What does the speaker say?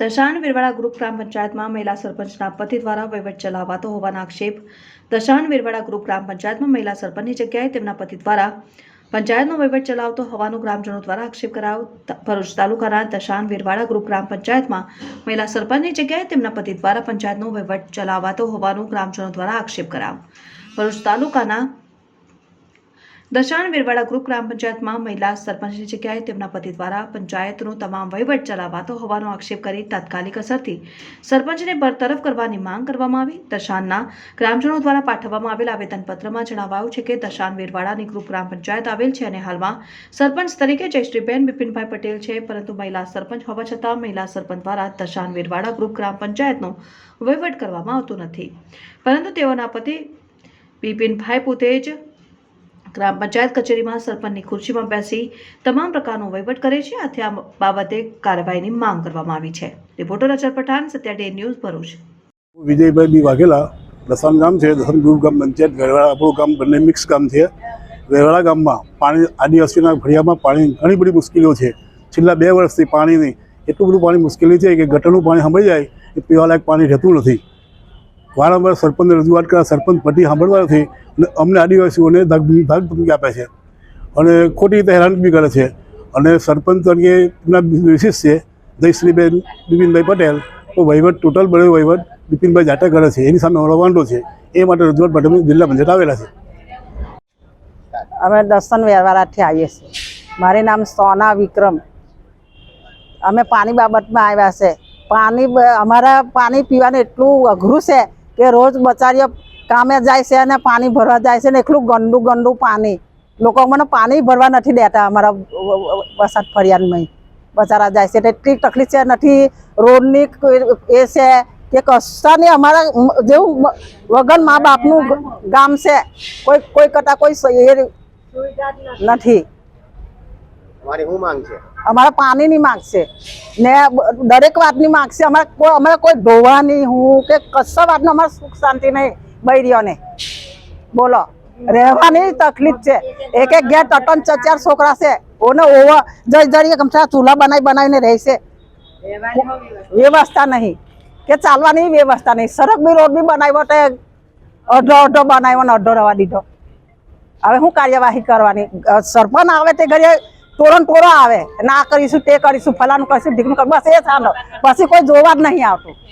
દશાણ વીરવાડા group ગ્રામ પંચાયતમાં મહિલા સરપંચના પતિ દ્વારા વહીવટ ચલાવાતો હોવાના આક્ષેપ. દશાણ વિરવાડા ગ્રુપ ગ્રામ પંચાયતમાં મહિલા સરપંચની જગ્યાએ તેમના પતિ દ્વારા પંચાયતનો વહીવટ ચલાવતો હોવાનું ગ્રામજનો દ્વારા આક્ષેપ કરાયો. ભરૂચ તાલુકાના દશાણ વિરવાડા ગ્રુપ ગ્રામ પંચાયતમાં મહિલા સરપંચની જગ્યાએ તેમના પતિ દ્વારા પંચાયતનો વહીવટ ચલાવાતો હોવાનું ગ્રામજનો દ્વારા આક્ષેપ કરાયો. ભરૂચ તાલુકાના દશાણ વેરવાડા ગ્રુપ ગ્રામ પંચાયતમાં મહિલા સરપંચની જગ્યાએ તેમના પતિ દ્વારા પંચાયતનો તમામ વહીવટ ચલાવાતો હોવાનો આક્ષેપ કરી તાત્કાલિક અસરથી સરપંચને બરતરફ કરવાની માંગ કરવામાં આવી. દશાણના ગ્રામજનો દ્વારા પાઠવવામાં આવેલ આવેદનપત્રમાં જણાવાયું છે કે દશાણ વેરવાડાની ગ્રુપ ગ્રામ પંચાયત આવેલ છે અને હાલમાં સરપંચ તરીકે જયશ્રીબેન બિપિનભાઈ પટેલ છે, પરંતુ મહિલા સરપંચ હોવા છતાં મહિલા સરપંચ દ્વારા દશાણ વેરવાડા ગ્રુપ ગ્રામ પંચાયતનો વહીવટ કરવામાં આવતો નથી. પરંતુ તેઓના પતિ બિપિનભાઈ પોતે જ ગ્રામ પંચાયત કચેરીમાં સરપંચની ખુરશીમાં બેસી તમામ પ્રકારનો વહીવટ કરે છે. આથી આ બાબતે કાર્યવાહીની માંગ કરવામાં આવી છે. Reporter Achar Pathan, Satya day news Bharuch. Vijaybhai B Vaghela, દસમ ગામ છે. દસમ ગ્રુપ ગામ પંચાયત, વેરવાડા આપણું ગામ બંને મિક્સ ગામ છે. વેરવાડા ગામમાં પાણી, આદિવાસીના ફળિયામાં પાણી ઘણી બધી મુશ્કેલીઓ છે. છેલ્લા બે વર્ષથી પાણીની એટલું બધું પાણી મુશ્કેલી છે કે ગટરનું પાણી સાંભળી જાય, એ પીવાલાયક પાણી રહેતું નથી. વારંવાર સરપંચને રજૂઆત કરતા સરપંચ પટ્ટી સાંભળવા નથી અને અમને આદિવાસીઓને ધાક ધમકી આપે છે. અને ખોટી રીતે હેરાન બી કરે છે. અને સરપંચ તરીકે એમના વિશેષ છે, જયશ્રીબેન બિપિનભાઈ પટેલ, તો વહીવટ ટોટલ બધો વહીવટ બિપિનભાઈ જાતે કરે છે, એની સામે અમારો વાંધો છે. એ માટે રજૂઆત માટે જિલ્લા પંચાયત આવેલા છે. અમે દર્શન વ્યવહારથી આવીએ છીએ. મારું નામ સોના વિક્રમ. અમે પાણી બાબતમાં આવ્યા છે. પાણી અમારા પાણી પીવાનું એટલું અઘરું છે કે રોજ બચારીઓ કામે જાય છે અને પાણી ભરવા જાય છે ને એટલું ગંદુ ગંદુ પાણી. લોકો મને પાણી ભરવા નથી દેતા અમારા વરસાદ ફરિયાદમાં. બચારા જાય છે એટલે તકલીફ છે, નથી રોડની એ છે કે કશા નહીં, અમારા જેવું વગન મા બાપનું ગામ છે. કોઈ કોઈ કરતા કોઈ નથી. તમારી શું માંગ છે? અમારે પાણીની માંગ છે. ને દરેક વાતની માંગ છે. અમારે કોઈ અમારે કોઈ ધોવાની હું કે કશા વાતનો અમારે સુખ શાંતિ નહીં. બૈરીઓને. બોલો. રહેવાની તકલીફ છે. એક એક ઘેર તટન ચાર ચાર છોકરા છે. ઓને ઓવા જઈ જઈએ કમસા ચૂલા બનાવી બનાવીને રહેશે વ્યવસ્થા નહીં. કે ચાલવાની વ્યવસ્થા નહીં. સડક બી રોડ બી બનાવ્યો તે અડધો અડધો બનાવ્યો ને અડધો રવા દીધો. હવે શું કાર્યવાહી કરવાની? સરપંચ આવે તે ઘરે તોરણ તોરો આવે. ના કરીશું, તે કરીશું ફલાનું કરીશું ઢીકનું કરીશું, બસ એ સાંભળો પછી કોઈ જોવા જ નહીં આવતું.